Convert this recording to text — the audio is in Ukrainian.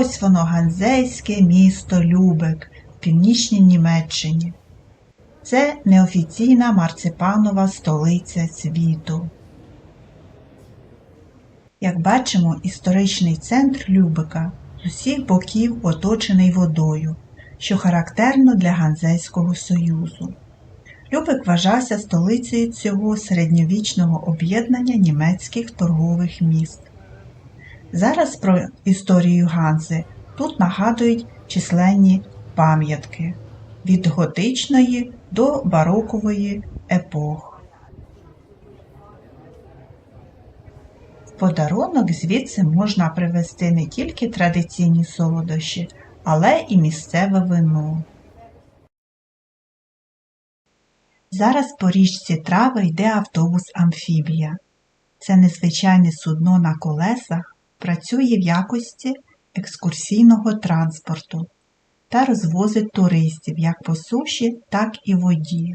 ось воно ганзейське місто Любек в північній Німеччині. Це неофіційна марципанова столиця світу. Як бачимо, історичний центр Любека з усіх боків оточений водою, що характерно для Ганзейського союзу. Любек вважався столицею цього середньовічного об'єднання німецьких торгових міст. Зараз про історію Ганзи тут нагадують численні пам'ятки від готичної до барокової епох. В подарунок звідси можна привезти не тільки традиційні солодощі, але і місцеве вино. Зараз по річці Трави йде автобус Амфібія. Це незвичайне судно на колесах працює в якості екскурсійного транспорту та розвозить туристів як по суші, так і воді.